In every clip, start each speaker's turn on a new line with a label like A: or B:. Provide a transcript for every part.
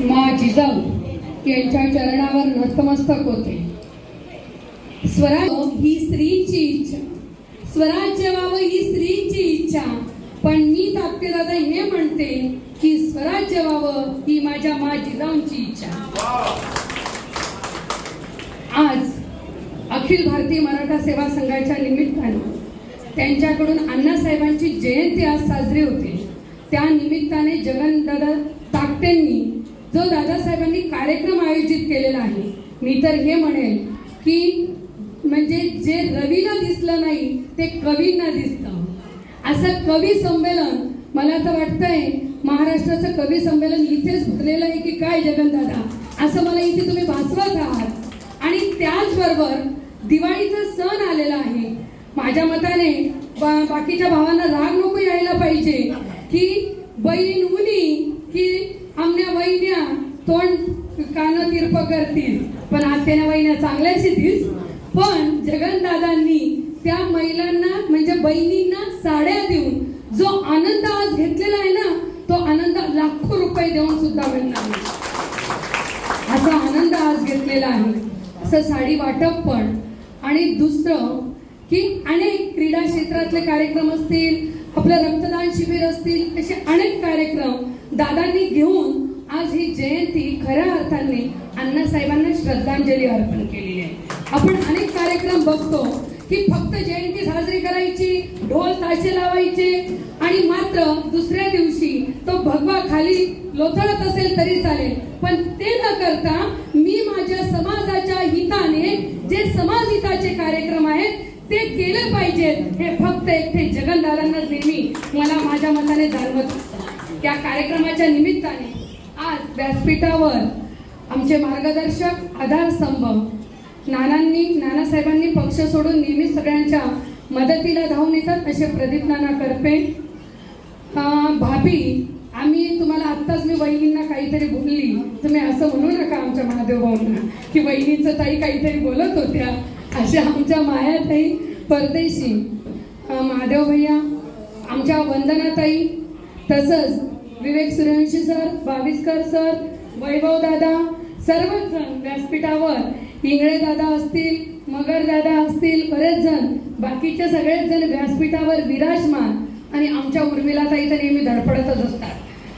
A: मा जिजाऊ यांच्या चरणावर नतमस्तक होते. स्वराज ही स्त्रीची इच्छा. स्वराज्य व्हावं ही स्त्रीची इच्छा. पण मी तात्य दादा हे म्हणते की स्वराज्य व्हावं ही माझ्या मा जिजाऊंची इच्छा. आज अखिल भारतीय मराठा सेवा संघाच्या निमित्तानं त्यांच्याकडून अण्णासाहेबांची जयंती आज साजरी होते. त्या निमित्ताने जगनदादा ताकटेंनी जो दादासाहेबांनी कार्यक्रम आयोजित केलेला आहे मी तर हे म्हणेल की म्हणजे जे रवीला दिसलं नाही ते कवींना दिसतं. असं कवी संमेलन मला तर वाटतंय महाराष्ट्राचं कवी संमेलन इथेच भरलेलं आहे की काय जगनदादा? असं मला इथे तुम्ही भासवत आहात. आणि त्याचबरोबर दिवाळीचा सण आलेला आहे. माझ्या मताने बा- बाकीच्या भावांना राग नको यायला पाहिजे की बहीण उनी की आमच्या वहिन्या तोंड कान तिरप करतील. पण आत्याने वहिन्या चांगल्या येतील पण जगनदादांनी त्या महिलांना म्हणजे बहिणींना साड्या देऊन जो आनंद आज घेतलेला आहे ना तो आनंद लाखो रुपये देऊन सुद्धा मिळणार असा आनंद आज घेतलेला आहे. असं साडी वाटप पण. आणि दुसरं की अनेक क्रीडा क्षेत्रातले कार्यक्रम असतील आपलं रक्तदान शिबिर असतील असे अनेक कार्यक्रम दादांनी घेऊन आज ही जयंती खऱ्या अर्थाने अण्णासाहेबांना श्रद्धांजली अर्पण केलेली आहे. आपण अनेक कार्यक्रम बघतो की फक्त जयंती साजरी करायची ढोल ताशे लावायचे आणि मात्र दुसऱ्या दिवशी तो भगवा खाली लोथळत असेल तरी चालेल. पण ते न करता मी माझ्या समाजाच्या हिताने जे समाज हिताचे कार्यक्रम आहेत ते केले पाहिजेत. हे फक्त एकटे जगनदादांनाच नेहमी मला माझ्या मताने जाणवत असतं. त्या कार्यक्रमाच्या निमित्ताने आज व्यासपीठावर आमचे मार्गदर्शक आधारस्तंभ नानांनी नानासाहेबांनी पक्ष सोडून नेहमी सगळ्यांच्या मदतीला धावून येतात असे प्रदीप नाना करपे भाभी आम्ही तुम्हाला आत्ताच मी वहिनींना काहीतरी बोलली. तुम्ही असं म्हणू नका आमच्या महादेव भाऊंना की वहिनीचं ताई काहीतरी बोलत होत्या. अशा आमच्या मायाताई परदेशी. महादेव भैया आमच्या वंदनाताई तसंच विवेक सूर्यवंशी सर बाविस्कर सर वैभव दादा सर्वच जण व्यासपीठावर. इंगळे दादा असतील मगर दादा असतील बरेच जण. बाकीचे सगळेच जण व्यासपीठावर विराजमान. आणि आमच्या उर्मिला ताई तर नेहमी धडपडतच असतात.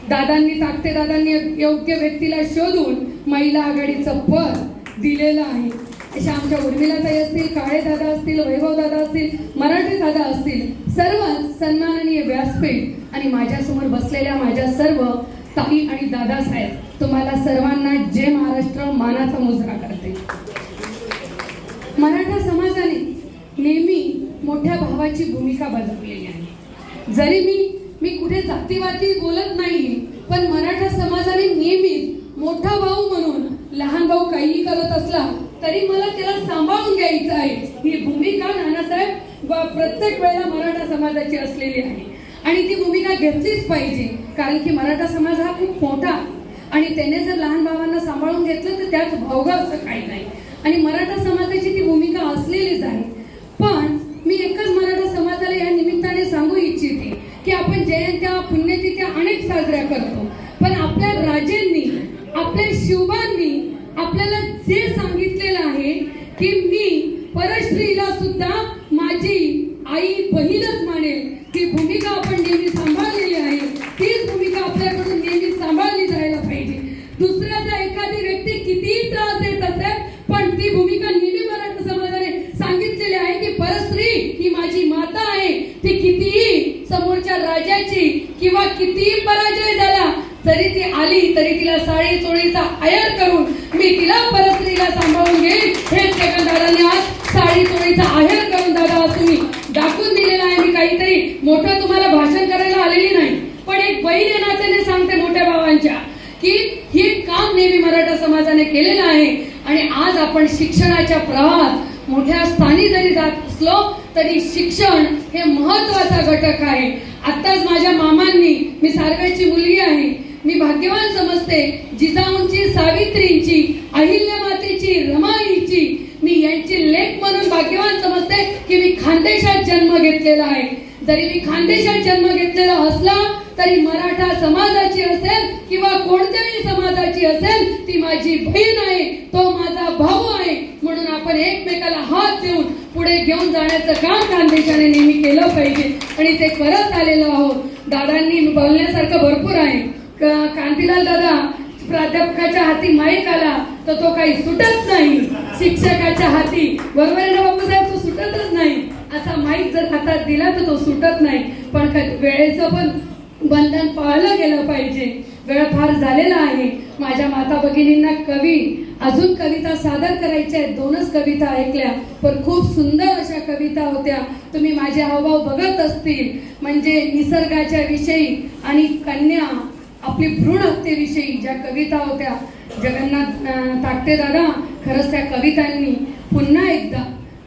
A: दादांनी ताकते दादांनी योग्य व्यक्तीला शोधून महिला आघाडीचं पद दिलेलं आहे. अशा आमच्या उर्मिलाताई असतील काळे दादा असतील वैभव दादा असतील मराठी दादा असतील सर्व सन्माननीय व्यासपीठ आणि माझ्यासमोर बसलेल्या माझ्या सर्व ताई आणि दादासाहेब तुम्हाला सर्वांना जय महाराष्ट्र मानाचा मुजरा करते. मराठा समाजाने नेहमी मोठ्या भावाची भूमिका बजावलेली आहे. जरी मी मी कुठे जातीवादी बोलत नाही पण मराठा समाजाने नेहमीच मोठा भाऊ म्हणून लहान भाऊ काहीही करत असला तरी मला त्याला सांभाळून घ्यायचं आहे. ही भूमिका नानासाहेब प्रत्येक वेळेला मराठा समाजाची असलेली आहे. आणि ती भूमिका घेतलीच पाहिजे. कारण की मराठा समाज हा खूप मोठा आणि त्याने जर लहान भावांना सांभाळून घेतलं तर त्यात भावगा असं काही नाही. आणि मराठा समाजाची ती भूमिका असलेलीच आहे. पण मी एकच मराठा समाजाला या निमित्ताने सांगू इच्छिते की आपण जयंत्या पुण्यतिथ्या अनेक साजऱ्या करतो. पण आपल्या राजेंनी आपल्या शिवबांनी आपल्याला जे सांगितलेलं आहे की मी परश्रीला सुद्धा माझी आई बहीणच मानेल. ती भूमिका आपण नेहमी सांभाळलेली आहे तीच भूमिका आपल्याकडून नेहमी सांभाळली जायला पाहिजे. दुसऱ्याचा एखादी व्यक्ती कितीही त्रास देत असेल पण ती भूमिका नेहमी मराठा समाजाने सांगितलेली आहे की परस्त्री ही माझी माता आहे. ती कितीही समोरच्या राजाची किंवा कितीही पराजय झाला तरी ती आली तरी तिला साडी चोळीचा आयर करून मी तिला परस्त्रीला सांभाळून घेईन. हे जगनदादांनी आज साडी चोळीचा आहेर करून दादा तुम्ही दाखवून दिलेला आहे मी काहीतरी. मोठं तुम्हाला भाषण करायला आलेली नाही. पण एक बहीण या नात्याने सांगते मोठ्या भावांच्या की हे काम नेहमी मराठा समाजाने केलेलं आहे. आणि आज आपण शिक्षणाच्या प्रवाहात मोठ्या स्थानी जरी जात असलो तरी शिक्षण हे महत्त्वाचा घटक आहे. आताच माझ्या मामांनी मी सारव्याची मुलगी आहे मी भाग्यवान समजते जिजाऊंची सावित्रींची अहिल्या मातेची रमाईची मी यांची लेख म्हणून भाग्यवान समजते की मी खानदेशात जन्म घेतलेला आहे. जरी मी खानदेशात जन्म घेतलेला असला तरी मराठा समाजाची असेल किंवा कोणत्याही समाजाची असेल ती माझी बहीण आहे तो माझा भाऊ आहे म्हणून आपण एकमेकाला हात देऊन पुढे घेऊन जाण्याचं काम खानदेशाने नेहमी केलं पाहिजे. आणि ते करत आलेलो आहोत. दादांनी बोलण्यासारखं भरपूर आहे. कांतीलाल दादा प्राध्यापकाच्या हाती माईक आला तर तो काही सुटत नाही. शिक्षकाच्या हाती. बरोबर आहे ना बापूसाहेब तो सुटतच नाही. असा माईक जर हातात दिला तर तो सुटत नाही. पण वेळेचं पण बंधन पाळलं गेलं पाहिजे. वेळ फार झालेला आहे. माझ्या माता भगिनींना कवी अजून कविता सादर करायच्या आहेत. दोनच कविता ऐकल्या पण खूप सुंदर अशा कविता होत्या. तुम्ही माझे हावभाव बघत असतील. म्हणजे निसर्गाच्या विषयी आणि कन्या आपली भ्रूण हत्येविषयी ज्या कविता होत्या. जगन्नाथ ताकते दादा खरंच त्या कवितांनी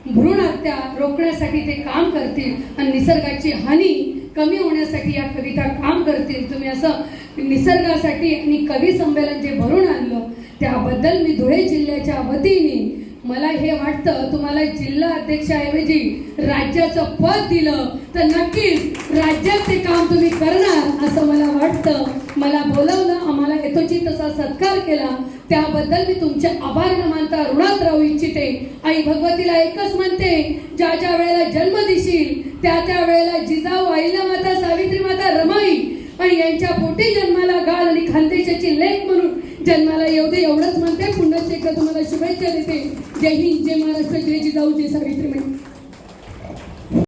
A: भ्रूण हत्या रोखण्यासाठी ते काम करतील आणि निसर्गाची हानी कमी होण्यासाठी या कविता काम करतील. तुम्ही असं निसर्गासाठी आणि कवी संमेलन जे भरून आणलं त्याबद्दल मी धुळे जिल्ह्याच्या वतीने मला हे वाटतं तुम्हाला जिल्हा अध्यक्षाऐवजी राज्याचं पद दिलं तर नक्कीच राज्यात ते काम तुम्ही करणार असं मला वाटतं. मला बोलवलं आम्हाला यथोचित तसा सत्कार केला. त्याबद्दल मी तुमचे आभार न मानता ऋणात राहू इच्छिते. आई भगवतीला एकच म्हणते ज्या ज्या वेळेला जन्म देशील त्या त्या वेळेला जिजाऊ आईला माता सावित्री माता रमाई आणि यांच्या पोटी जन्माला गाळ आणि खानदेशाची लेख म्हणून जन्माला येऊ दे एवढंच म्हणते. पुन्हा एकदा तुम्हाला शुभेच्छा देते. जय हिंद जय महाराष्ट्र जय जिजाऊ जय सावित्री